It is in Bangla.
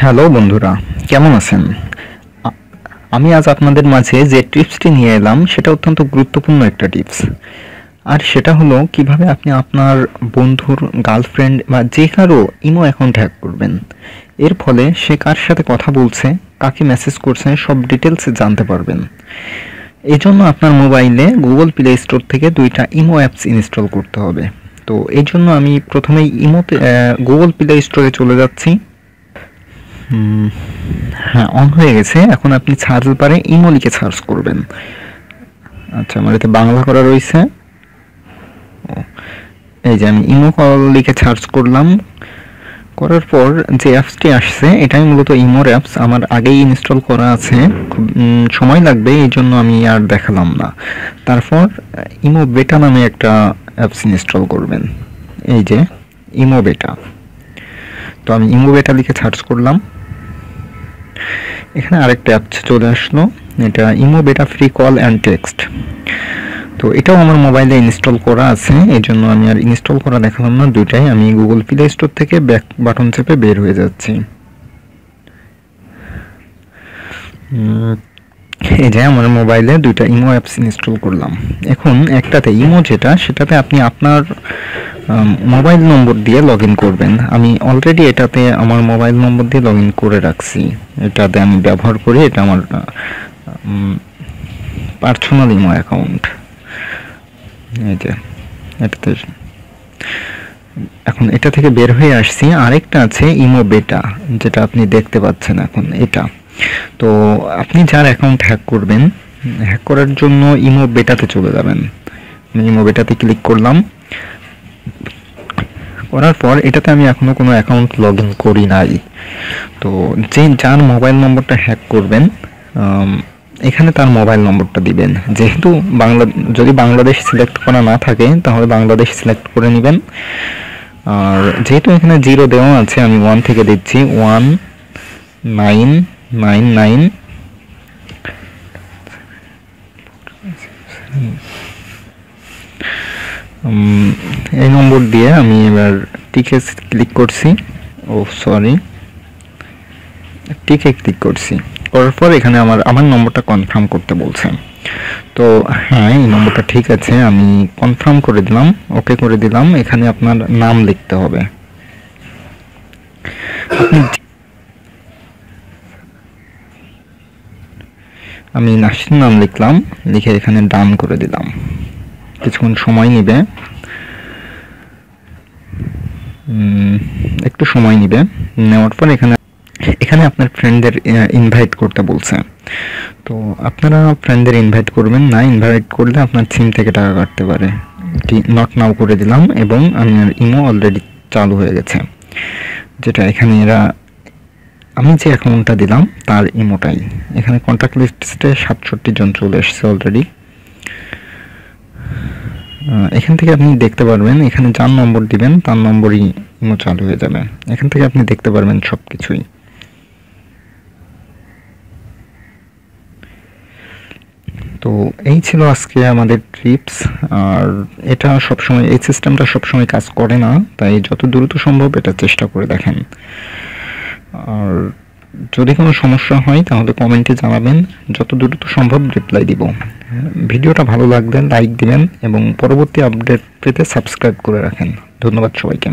হ্যালো বন্ধুরা, কেমন আছেন? আমি আজ আপনাদের মাঝে যে টিপসটি নিয়ে এলাম, সেটা অত্যন্ত গুরুত্বপূর্ণ একটা টিপস। আর সেটা হলো কীভাবে আপনি আপনার বন্ধুর গার্লফ্রেন্ড বা যে কারও ইমো অ্যাকাউন্ট হ্যাক করবেন। এর ফলে সে কার সাথে কথা বলছে, কাকে মেসেজ করছে, সব ডিটেলস জানতে পারবেন। এই জন্য আপনার মোবাইলে গুগল প্লে স্টোর থেকে দুইটা ইমো অ্যাপস ইনস্টল করতে হবে। তো এই জন্য আমি প্রথমেই ইমোতে গুগল প্লে স্টোরে চলে যাচ্ছি। হ্যাঁ অন হয়ে গেছে। এখন আপনি সার্চ বারে ইমো লিখে সার্চ করবেন। আচ্ছা আমার এতে বাংলা করা রয়েছে। এই যে আমি ইমো কল লিখে সার্চ করলাম। করার পর যে অ্যাপসটি আসছে, এটাই মূলত ইমোর অ্যাপস আমার আগেই ইনস্টল করা আছে। খুব সময় লাগবে, এই জন্য আমি আর দেখালাম না। তারপর, ইমো বেটা নামে একটা অ্যাপস ইনস্টল করবেন। এই যে, ইমো বেটা তো আমি ইমো বেটা লিখে সার্চ করলাম। এখানে আরেকটা অ্যাপ চলে আসলো, এটা ইমো বেটা ফ্রি কল অ্যান্ড টেক্সট তো এটাও আমার মোবাইলে ইনস্টল করা আছে এই জন্য আমি আর ইনস্টল করা দেখালাম না, দুইটাই। আমি গুগল প্লে স্টোর থেকে ব্যাক বাটন চেপে বের হয়ে যাচ্ছি। এই যে আমার মোবাইলে দুইটা ইমো অ্যাপস ইনস্টল করলাম। এখন একটাতে ইমো যেটা, সেটাতে আপনি আপনার মোবাইল নম্বর দিয়ে লগ করবেন। আমি অলরেডি এটাতে আমার মোবাইল নম্বর দিয়ে লগ করে রাখছি। এটাতে আমি ব্যবহার করি, এটা আমার পার্সোনাল ইমো অ্যাকাউন্ট এই যে, এটাতে এখন এটা থেকে বের হয়ে আসছি। আরেকটা আছে ইমো বেটা, যেটা আপনি দেখতে পাচ্ছেন এখন, এটা। তো আপনি যার অ্যাকাউন্ট হ্যাক করবেন হ্যাক করার জন্য ইমো বেটাতে চলে যাবেন। আমি ইমো বেটাতে ক্লিক করলাম। করার পর এটাতে আমি এখনও কোনো অ্যাকাউন্ট লগ ইন করি নাই। তো যে যার মোবাইল নম্বরটা হ্যাক করবেন এখানে তার মোবাইল নম্বরটা দিবেন। যেহেতু বাংলা যদি বাংলাদেশ সিলেক্ট করা না থাকে, তাহলে বাংলাদেশ সিলেক্ট করে নেবেন। আর যেহেতু এখানে জিরো দেওয়া আছে, আমি ওয়ান থেকে দিচ্ছি ওয়ান নাইন নাইন নাইন এই নম্বর দিয়ে আমি এবার টিকে ক্লিক করছি। ও সরি টিকে ক্লিক করছি। করার পর এখানে আমার আমার নম্বরটা কনফার্ম করতে বলছে। তো হ্যাঁ এই নম্বরটা ঠিক আছে, আমি কনফার্ম করে দিলাম ওকে করে দিলাম, এখানে আপনার নাম লিখতে হবে। আমি নাসির নাম লিখলাম, লিখে এখানে ডান করে দিলাম। কিছুক্ষণ সময় নেবে। একটু সময় নেবে। নেওয়ার পর এখানে এখানে আপনার ফ্রেন্ডদের ইনভাইট করতে বলছে। তো আপনারা ফ্রেন্ডদের ইনভাইট করবেন। না ইনভাইট করলে আপনার সিম থেকে টাকা কাটতে পারে। নট নাও করে দিলাম এবং আমার ইমো অলরেডি চালু হয়ে গেছে। যেটা এখানে এরা আমি যে অ্যাকাউন্টটা দিলাম, তার ইমোটাই এখানে কন্ট্যাক্ট লিস্টে সাতষট্টি জন চলে এসেছে অলরেডি এখান থেকে আপনি দেখতে পারবেন, এখানে যার নম্বর দিবেন, তার নম্বরই ইমো চালু হয়ে যাবে। এখান থেকে আপনি দেখতে পারবেন সব কিছুই তো এই ছিল আজকে আমাদের ট্রিপস, আর এটা সবসময়, এই সিস্টেমটা সবসময় কাজ করে না, তাই যত দ্রুত সম্ভব এটা চেষ্টা করে দেখেন। আর যদি কোনো সমস্যা হয়, তাহলে কমেন্টে জানাবেন। যত দ্রুত সম্ভব রিপ্লাই দিব। ভিডিওটা ভালো লাগলে লাইক দিবেন এবং পরবর্তী আপডেট পেতে সাবস্ক্রাইব করে রাখেন। ধন্যবাদ সবাইকে।